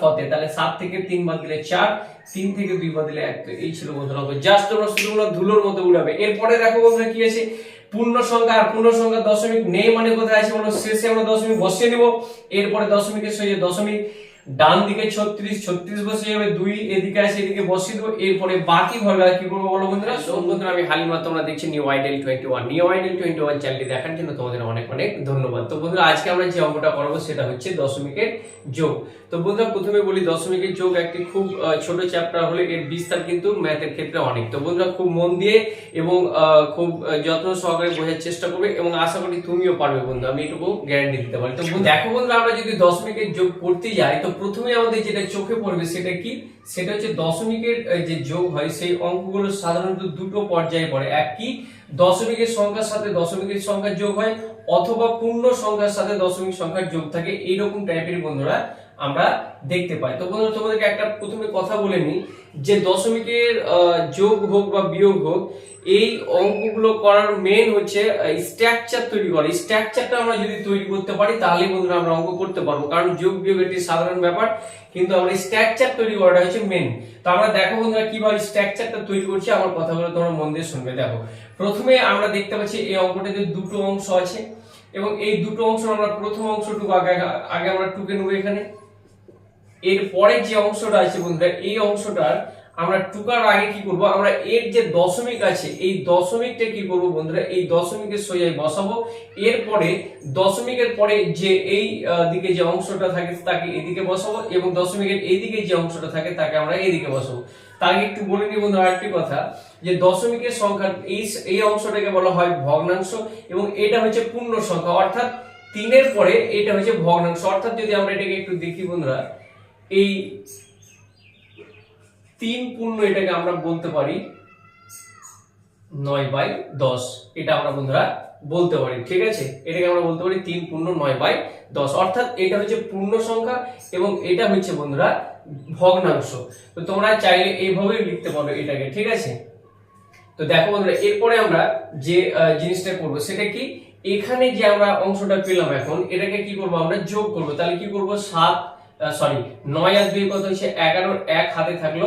ফতে, তাহলে সাত থেকে তিন বাদ দিলে চার, তিন থেকে দুই বাদ দিলে এক। এই ছিল বন্ধুরা জাস্ট তোমরা শুধুগুলো ধুলোর মতো উড়াবে। এরপরে দেখো বন্ধুরা কি আছে? পূর্ণ সংখ্যা আর পূর্ণ সংখ্যা দশমিক নেই মানে কোথায় আছে বলো? শেষে আমরা দশমিক বসিয়ে নেব। এরপরে দশমিকের সঙ্গে দশমিক ডান দিকে ছত্রিশ ছত্রিশ বসে যাবে দুই এদিকে আছে এদিকে বসিয়ে দেবো। এরপরে বাকি ঘরগুলো কি করব বলো বন্ধুরা? তো বন্ধুরা আমি হালিমা তোমরা দেখছি new idol twenty one new idol twenty one চ্যানেলটি দেখার জন্য তোমাদের অনেক অনেক ধন্যবাদ। তো বন্ধুরা আজকে আমরা যে অঙ্কটা করব সেটা হচ্ছে দশমিকের যোগ। তো বন্ধুরা প্রথমে বলি দশমিকের যোগ একটি খুব ছোট চ্যাপ্টার হলে এর বিস্তার কিন্তু ম্যাথের ক্ষেত্রে অনেক। তো বন্ধুরা খুব মন দিয়ে এবং খুব যত্ন সহকারে বোঝার চেষ্টা করবে এবং আশা করি তুমিও পারবে বন্ধু আমি এটুকু গ্যারান্টি দিতে পারি। তো দেখো বন্ধুরা আমরা যদি দশমিকের যোগ করতে যাই তো প্রথমে আমাদের যেটা চোখে পড়বে সেটা কি? সেটা হচ্ছে দশমিকের যে যোগ হয়, সেই অঙ্কগুলো সাধারণত দুটো পর্যায়ে পড়ে। এক কি? দশমিকের সংখ্যার সাথে দশমিকের সংখ্যার যোগ হয়, অথবা পূর্ণ সংখ্যার সাথে দশমিক সংখ্যার যোগ থাকে। এইরকম টাইপের বন্ধুরা আমরা দেখতে পাই। তো বন্ধুরা, তোমাদেরকে একটা প্রথমে কথা বলে নিই যে দশমিকের যোগ হোক বা বিয়োগ হোক, এই অঙ্কগুলো করার মেন হচ্ছে স্ট্রাকচার তৈরি করা। স্ট্রাকচারটা আমরা যদি তৈরি করতে পারি, তাহলে বন্ধুরা আমরা অঙ্ক করতে পারব। কারণ যোগ বিয়োগ একটি সাধারণ ব্যাপার, কিন্তু আমরা স্ট্রাকচার তৈরি করাটা হচ্ছে মেন তো আমরা দেখো বন্ধুরা, কীভাবে স্ট্রাকচারটা তৈরি করছি, আমার কথাগুলো তোমরা মন দিয়ে শুনবে। দেখো, প্রথমে আমরা দেখতে পাচ্ছি এই অঙ্কটাতে দুটো অংশ আছে, এবং এই দুটো অংশ আমরা প্রথম অংশটুকু আগে আগে আমরা টুকে নেব এখানে। এরপরে যে অংশটা আছে বন্ধুরা, এই অংশটার আমরা টুকার আগে কি করব? আমরা এর যে দশমিক আছে, এই দশমিকটা কি করব বন্ধুরা? এই দশমিকের সোজায় বসাবো। এরপরে দশমিকের পরে যে এই দিকে যে অংশটা থাকে, তাকে এদিকে বসাবো এবং দশমিকের এইদিকে যে অংশটা থাকে, তাকে আমরা এইদিকে বসাবো। তার আগে একটু বলে নিই বন্ধুরা আরেকটি কথা, যে দশমিকের সংখ্যা এই এই অংশটাকে বলা হয় ভগ্নাংশ এবং এটা হচ্ছে পূর্ণ সংখ্যা। অর্থাৎ তিনের পরে এটা হচ্ছে ভগ্নাংশ। অর্থাৎ যদি আমরা এটাকে একটু দেখি বন্ধুরা এই তিন পূর্ণ এটাকে আমরা বলতে পারি নয় বাই দশ। এটা আমরা বন্ধুরা বলতে পারি, ঠিক আছে? এটাকে আমরা বলতে পারি তিন পূর্ণ নয় বাই দশ। অর্থাৎ এটা হচ্ছে পূর্ণ সংখ্যা এবং এটা হচ্ছে বন্ধুরা ভগ্নাংশ। তো তোমরা চাইলে এইভাবেই লিখতে পারো এটাকে, ঠিক আছে? তো দেখো বন্ধুরা, এরপরে আমরা যে জিনিসটা করব সেটা কি? এখানে যে আমরা অংশটা পেলাম এখন, এটাকে কি করব আমরা যোগ করব। তাহলে কি করব? সাত সরি নয় আর দুই কত হচ্ছে এগারোর এক হাতে থাকল,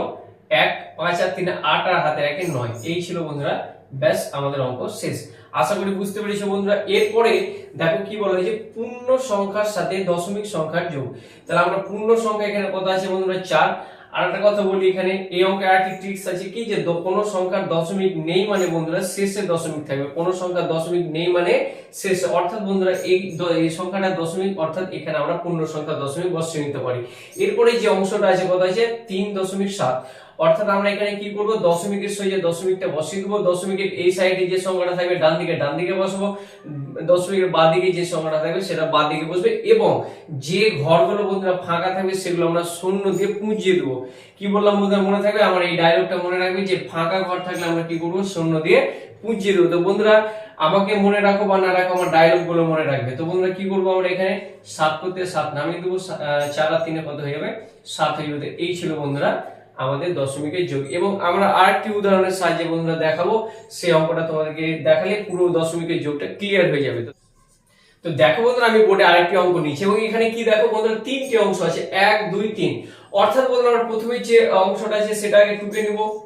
এক, পাঁচ আর তিন আট আর হাতে একে নয়। এই ছিল বন্ধুরা, ব্যাস আমাদের অঙ্ক শেষ। আশা করি বুঝতে পেরেছ বন্ধুরা, এরপরে দেখো কি বলা হয়েছে, পূর্ণ সংখ্যার সাথে দশমিক সংখ্যার যোগ। তাহলে আমরা পূর্ণ সংখ্যা এখানে কত আছে বন্ধুরা? চার। আর একটা কথা বলি এখানে, এই অঙ্কে আর একটি ট্রিক্স আছে কি যে কোনো সংখ্যার দশমিক নেই মানে বন্ধুরা শেষে দশমিক থাকবে। কোনো সংখ্যার দশমিক নেই মানে শেষে। অর্থাৎ বন্ধুরা এই এই সংখ্যাটা দশমিক, অর্থাৎ এখানে আমরা পূর্ণ সংখ্যা দশমিক বসিয়ে নিতে পারি। এরপরে যে অংশটা আছে কথা আছে? তিন দশমিক সাত। অর্থাৎ আমরা এখানে কি করব? দশমিকের সঙ্গে দশমিকটা বসিয়ে দেবো। দশমিকের এই সাইডে যে সংখ্যাটা থাকবে, ডান দিকে ডান দিকে বসাবো। দশমিকের বাঁ দিকে যে সংখ্যাটা থাকবে, সেটা বাঁ দিকে বসবে এবং যে ঘরগুলো বন্ধুরা ফাঁকা থাকবে, সেগুলো আমরা শূন্য দিয়ে পুঁজিয়ে দেবো। কি বললাম বন্ধুরা, মনে থাকবে? আমার এই ডায়লগটা মনে রাখবে যে ফাঁকা ঘর থাকলে আমরা কি করব? শূন্য দিয়ে পুঁজিয়ে দেবো। তো বন্ধুরা, আমাকে মনে রাখো বা না রাখো, আমার ডায়লগগুলো মনে রাখবে। তো বন্ধুরা, কি করব আমরা এখানে? সাত করতে সাত, নামিয়ে দেবো। চার আর তিনে কত হয়ে যাবে? সাত হয়ে যাবে। এই ছিল বন্ধুরা আমাদের দশমিকের যোগ। এবং আমরা আরেকটি উদাহরণের সাহায্যে বন্ধুরা দেখাবো, সেই অঙ্কটা তোমাদেরকে দেখালে পুরো দশমিকের যোগটা ক্লিয়ার হয়ে যাবে। তো দেখো বন্ধুরা, আমি বোর্ডে আরেকটি অঙ্ক নিচ্ছি এবং এখানে কি দেখো বন্ধুরা, তিনটি অংশ আছে, এক, দুই, তিন। অর্থাৎ বন্ধুরা প্রথমে যে অংশটা আছে, সেটাকে টুকে নিব।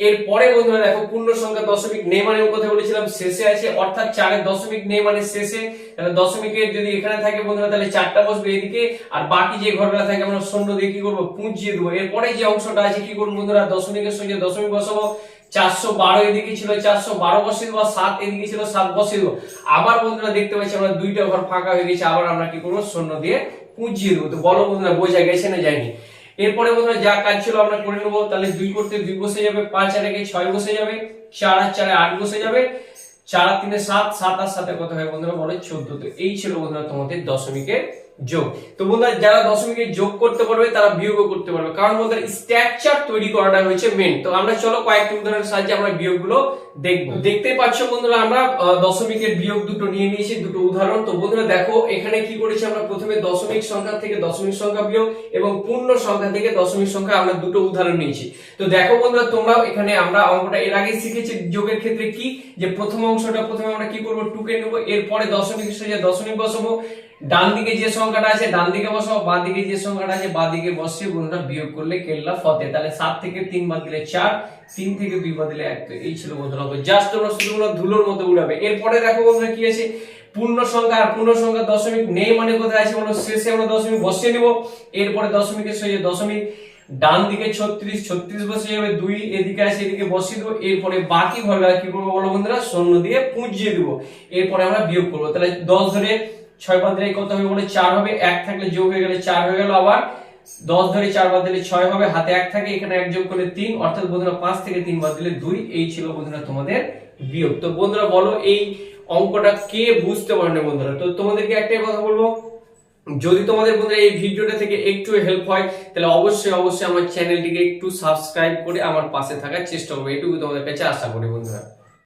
এরপরে বন্ধুরা দেখো, পূর্ণ সংখ্যা দশমিক নেই মানে কথা বলেছিলাম, শেষে আছে, অর্থাৎ চারের দশমিক নেই মানে শেষে, তাহলে দশমিকের যদি এখানে থাকে বন্ধুরা, তাহলে চারটা বসবে এদিকে, আর বাকি যে ঘরগুলো থাকে, আমরা শূন্য দিয়ে কি করব? পুঁজিয়ে দেবো। এরপরে যে অংশটা আছে, কি করব বন্ধুরা? দশমিকের সঙ্গে দশমিক বসাবো। চারশো বারো এদিকে ছিল, চারশো বারো বসে দেবো সাত এদিকে ছিল, সাত বসে দেবো। আবার বন্ধুরা দেখতে পাচ্ছি, আমরা দুইটা ঘর ফাঁকা হয়ে গেছে, আবার আমরা কি করব? শূন্য দিয়ে পুঁজিয়ে দেবো। তো বলো বন্ধুরা, বোঝা গেছে না যায়নি? এরপরে বন্ধুরা যা কাজ ছিল আমরা করে নেব, তাহলে দুই করতে দুই বসে যাবে, পাঁচ আর একে ছয় বসে যাবে, চার আর চারে আট বসে যাবে, চার আর তিনে সাত সাত আর সাথে কত হয় বন্ধুরা বলে? চোদ্দ তো এই ছিল বন্ধুরা তোমাদের দশমিকের যোগ। তো বন্ধুরা যারা দশমিকে যোগ করতে পারবে তারা বিয়োগও করতে পারবে। কারণ বন্ধুরা স্ট্রাকচার তৈরি করাটা হয়েছে মেন তো আমরা চলো কয়েকটি উদাহরণের সাহায্যে আমরা বিয়োগগুলো দেখব। দেখতে পাচ্ছ বন্ধুরা আমরা দশমিকের বিয়োগ দুটো নিয়ে নিয়েছি দুটো উদাহরণ। তো বন্ধুরা দেখো এখানে কি করেছি আমরা? প্রথমে দশমিক সংখ্যা থেকে দশমিক সংখ্যা বিয়োগ এবং পূর্ণ সংখ্যা থেকে দশমিক সংখ্যা আমরা দুটো উদাহরণ নিয়েছি। তো দেখো বন্ধুরা তোমরাও এখানে আমরা অঙ্কটা এর আগে শিখেছি যোগের ক্ষেত্রে কি? যে প্রথম অংশটা প্রথমে আমরা কি করব? টুকে নেব এরপরে দশমিক সাথে দশমিক বসাবো ডান দিকে যে সংখ্যাটা আছে ডান দিকে বসাও বাঁ দিকে যে সংখ্যাটা আছে বাঁ দিকে বসিয়ে বন্ধুরা বিয়োগ করলে কেল্লা ফতে। তাহলে সাত থেকে তিন বাদ দিলে চার, তিন থেকে দুই বাদ দিলে এক। তো এই ছিল বন্ধুরা। জাস্ট তোমরা শুধুমাত্র ধুলোর মতো উড়াবে। এরপরে দেখো বন্ধুরা কি আছে? পূর্ণ সংখ্যা আর পূর্ণ সংখ্যা দশমিক নেই মানে কোথায় আছে বলো? শেষে আমরা দশমিক বসিয়ে নিব এরপরে দশমিকের সঙ্গে দশমিক ডান দিকে ছত্রিশ ছত্রিশ বসে যাবে দুই, এদিকে আছে, এদিকে বসিয়ে দেবো। এরপরে বাকি ঘরটা কি করব বলো বন্ধুরা? শূন্য দিয়ে পুঁজিয়ে দেবো। এরপরে আমরা বিয়োগ করব। তাহলে দশ ধরে ছয় বাদ দিলে কত হবে বলে? চার হবে, এক থাকলে যোগ হয়ে গেলে চার হয়ে গেল আবার। দশ ধরে চার বাদ দিলে ছয় হবে, হাতে এক থাকে, এখানে এক যোগ করলে তিন, অর্থাৎ বন্ধুরা পাঁচ থেকে তিন বাদ দিলে দুই, এই ছিল বন্ধুরা তোমাদের বিয়োগ। তো বন্ধুরা বলো, এই অঙ্কটা কে বুঝতে পারেনি বন্ধুরা? তো তোমাদেরকে একটাই কথা বলব, যদি তোমাদের বন্ধুরা এই ভিডিওটা থেকে একটু হেল্প হয়, তাহলে অবশ্যই অবশ্যই আমার চ্যানেলটিকে একটু সাবস্ক্রাইব করে আমার পাশে থাকার চেষ্টা করবে। এটুকু তোমাদের কাছে আশা করি বন্ধুরা।